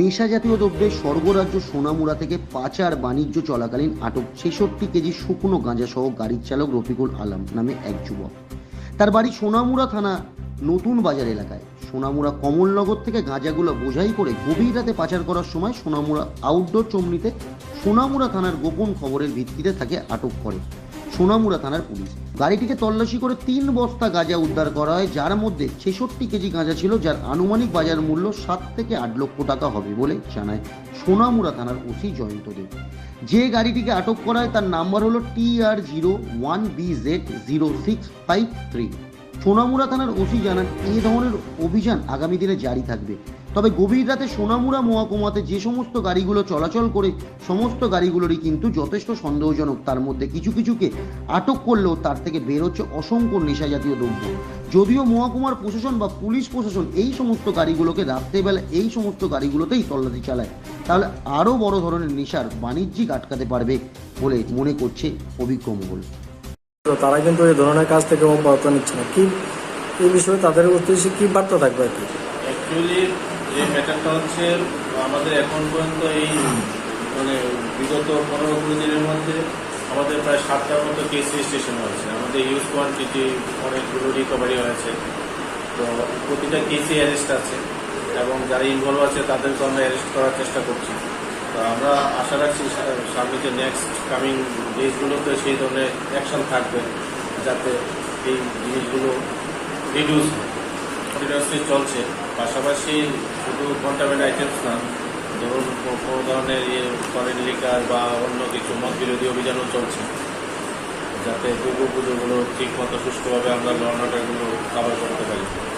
নেশা জাতীয় দ্রব্যের স্বর্গরাজ্য সোনামুড়া থেকে পাচার বাণিজ্য চলাকালীন আটক ছেষট্টি কেজি শুকনো গাঁজা সহ গাড়ির চালক রফিকুল আলম নামে এক যুবক। তার বাড়ি সোনামুড়া থানা নতুন বাজার এলাকায়। সোনামুড়া কমলনগর থেকে গাঁজাগুলো বোঝাই করে গভীর রাতে পাচার করার সময় সোনামুড়া আউটডোর চমনিতে সোনামুড়া থানার গোপন খবরের ভিত্তিতে তাকে আটক করে। সোনামুড়া থানার পুলিশ। গাড়িটিকে তল্লাশি করে তিন বস্তা গাঁজা উদ্ধার করা হয়, যার মধ্যে ছেষট্টি কেজি গাঁজা ছিল, যার আনুমানিক বাজার মূল্য সাত থেকে আট লক্ষ টাকা হবে বলে জানায় সোনামুড়া থানার ওসি জয়ন্ত দেব। যে গাড়িটিকে আটক করা হয়, তার নাম্বার হলো T R zero one B Z zero six five three. Sonamura থানার ওসি জানান এই ধরনের অভিযান আগামী দিনে জারি থাকবে। তবে গভীর রাতে সোনামুড়া মহকুমাতে যে সমস্ত গাড়িগুলো চলাচল করে সমস্ত গাড়িগুলোরই কিন্তু যথেষ্ট সন্দেহজনক। তার মধ্যে কিছু কিছুকে আটক করলেও তার থেকে বেরোচ্ছে অসংখ্য নেশা জাতীয় দ্রব্য। যদিও মহকুমার প্রশাসন বা পুলিশ প্রশাসন এই সমস্ত গাড়িগুলোকে রাত্রেবেলা এই সমস্ত গাড়িগুলোতেই তল্লাশি চালায় তাহলে আরও বড় ধরনের নেশার বাণিজ্যিক আটকাতে পারবে বলে মনে করছে অভিজ্ঞ মহল। তারা কিন্তু এই ধরনের কাজ থেকে অব্যাহত নিচ্ছে না। কি এই বিষয়ে তাদের উদ্দেশ্যে কি বার্তা থাকবে আর কি? অ্যাকচুয়ালি যে ম্যাটারটা হচ্ছে, আমাদের এখন পর্যন্ত এই মানে বিগত পনেরো কুড়ি দিনের মধ্যে আমাদের প্রায় সাতটার মতো কেস রেজিস্ট্রেশন হয়েছে। আমাদের ইউজ কোয়ান্টিটি অনেকগুলো রিকভারি হয়েছে। তো প্রতিটা কেসে অ্যারেস্ট আছে এবং যারা ইনভলভ আছে তাদেরকে আমরা অ্যারেস্ট করার চেষ্টা করছি। তো আমরা আশা রাখছি সামনে নেক্সট কামিং ডেজগুলোতে সেই ধরনের অ্যাকশন থাকবে, যাতে এই জিনিসগুলো রিডিউস হয়। কন্টিনিউসলি চলছে। পাশাপাশি শুধু কন্টামেন্ট আইটেমস না কো- কোনো ধরনের ইয়ে ফরেন লিকার বা অন্য কিছু মত বিরোধী অভিযানও চলছে। যাতে দুর্গা পুজোগুলো ঠিক মতো সুষ্ঠুভাবে আমরা লন অর্ডারগুলো কাভার করতে পারি।